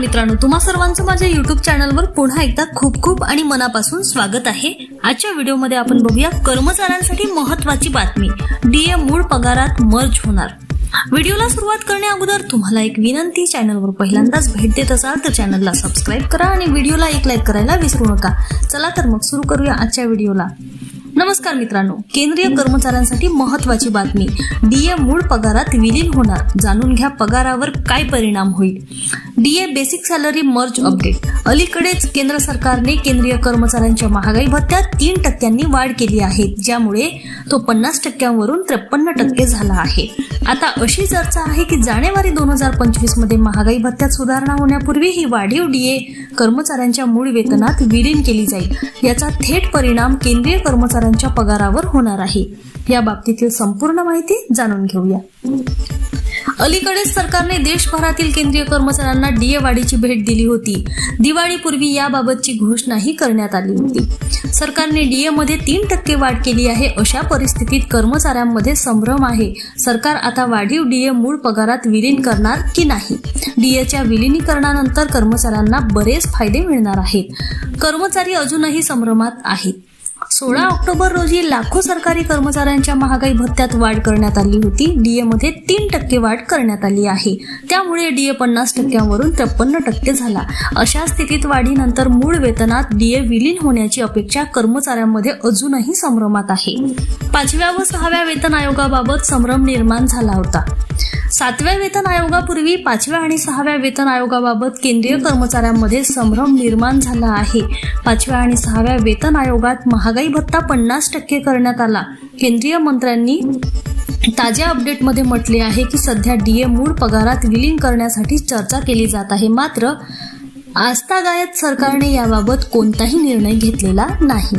मित्रांनो तुम्हा सर्वांचं माझ्या युट्यूब चॅनलवर पुन्हा एकदा खूप खूप आणि मनापासून स्वागत आहे. आजच्या व्हिडिओमध्ये आपण बघूया कर्मचाऱ्यांसाठी महत्वाची बातमी. डीए मूळ पगारात मर्ज होणार. व्हिडिओला सुरुवात करण्या अगोदर तुम्हाला एक विनंती चॅनलवर पहिल्यांदाच भेट देत असाल तर चॅनलला सबस्क्राईब करा आणि व्हिडिओला एक लाईक करायला विसरू नका. चला तर मग सुरू करूया आजच्या व्हिडिओला. नमस्कार मित्रांनो केंद्रीय कर्मचाऱ्यांसाठी महत्वाची बातमी. डीए मूळ पगारात विलीन होणार. जाणून घ्या पगारावर काय परिणाम होईल. DA basic salary merge update. अलीकडेच केंद्र सरकारने केंद्रीय कर्मचाऱ्यांच्या महागाई भत्त्यात तीन टक्क्यांनी वाढ केली आहे ज्यामुळे तो पन्नास टक्क्यांवरून त्रेपन्न टक्के झाला आहे. आता अशी चर्चा आहे की जानेवारी दोन हजार पंचवीसमध्ये महागाई भत्त्यात सुधारणा होण्यापूर्वी ही वाढीव डीए कर्मचाऱ्यांच्या मूळ वेतनात विलीन केली जाईल. याचा थेट परिणाम केंद्रीय कर्मचाऱ्यांच्या पगारावर होणार आहे. या बाबतीतील संपूर्ण माहिती जाणून घेऊया. अलीकडेच सरकारने देशभरातील केंद्रीय कर्मचाऱ्यांना डीए वाढीची भेट दिली होती. दिवाळीपूर्वी याबाबतची घोषणाही करण्यात आली होती. सरकारने डीए मध्ये तीन टक्के वाढ केली आहे अशा परिस्थितीत कर्मचाऱ्यांमध्ये संभ्रम आहे. सरकार आता वाढीव डीए मूळ पगारात विलीन करणार की नाही? डीएच्या विलिनीकरणानंतर कर्मचाऱ्यांना बरेच फायदे मिळणार आहेत. कर्मचारी अजूनही संभ्रमात आहेत. सोळा ऑक्टोबर रोजी लाखो सरकारी कर्मचाऱ्यांच्या महागाई भत्त्यात वाढ करण्यात आली होती. डीए मध्ये तीन टक्के वाढ करण्यात आली आहे. त्यामुळे डीए पन्नास टक्क्यांवरून त्रेपन्न टक्के झाला. अशा स्थितीत वाढीनंतर मूळ वेतनात डीए विलीन होण्याची अपेक्षा कर्मचाऱ्यांमध्ये अजूनही संभ्रमात आहे. पाचव्या व सहाव्या वेतन आयोगाबाबत संभ्रम निर्माण झाला होता. सातव्या वेतन आयोगापूर्वी पाचव्या आणि सहाव्या वेतन आयोगाबाबत केंद्रीय कर्मचाऱ्यांमध्ये संभ्रम निर्माण झाला आहे. पाचव्या आणि सहाव्या वेतन आयोगात महागाई भत्ता पन्नास टक्के करण्यात आला. केंद्रीय मंत्र्यांनी ताज्या अपडेटमध्ये म्हटले आहे की सध्या डीए मूळ पगारात विलीन करण्यासाठी चर्चा केली जात आहे. मात्र आस्थागायत सरकारने याबाबत कोणताही निर्णय घेतलेला नाही.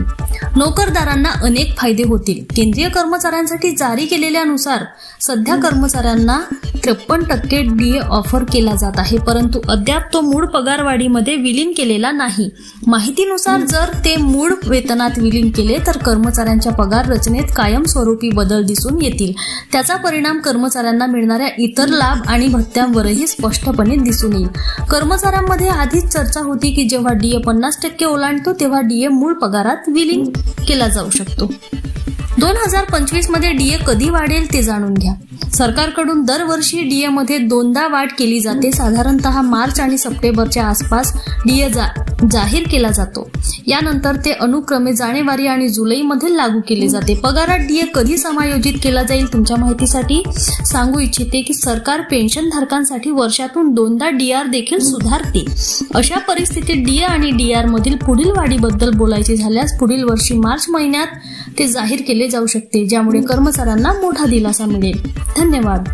नोकरदारांना अनेक फायदे होतील. केंद्रीय कर्मचाऱ्यांसाठी जारी केलेल्यानुसार सध्या कर्मचाऱ्यांना त्रेपन्न टक्के डीए ऑफर केला जात आहे परंतु अद्याप तो मूळ पगारवाढीमध्ये विलीन केलेला नाही. माहितीनुसार जर ते मूळ वेतनात विलीन केले तर कर्मचाऱ्यांच्या पगार रचनेत कायमस्वरूपी बदल दिसून येतील. त्याचा परिणाम कर्मचाऱ्यांना मिळणाऱ्या इतर लाभ आणि भत्त्यांवरही स्पष्टपणे दिसून येईल. कर्मचाऱ्यांमध्ये आधी आधीच चर्चा होती की जेव्हा डीए पन्नास टक्के ओलांडतो तेव्हा डीए मूळ पगारात विलीन केला जाऊ शकतो. दोन हजार पंचवीसमध्ये डीए कधी वाढेल ते जाणून घ्या. सरकारकडून दरवर्षी डीए मध्ये दोनदा वाढ केली जाते. साधारणतः मार्च आणि सप्टेंबरच्या आसपास डीए जा जाहीर केला जातो. यानंतर ते अनुक्रमे जानेवारी आणि जुलैमध्ये लागू केले जाते. पगारात डीए कधी समायोजित केला जाईल तुमच्या माहितीसाठी सांगू इच्छिते की सरकार पेन्शनधारकांसाठी वर्षातून दोनदा डीआर देखील सुधारते. अशा परिस्थितीत डीए आणि डीआर मधील पुढील वाढीबद्दल बोलायचे झाल्यास पुढील वर्षी मार्च महिन्यात ते जाहीर केले जाऊ शकते ज्यामुळे कर्मचाऱ्यांना मोठा दिलासा मिळेल. धन्यवाद.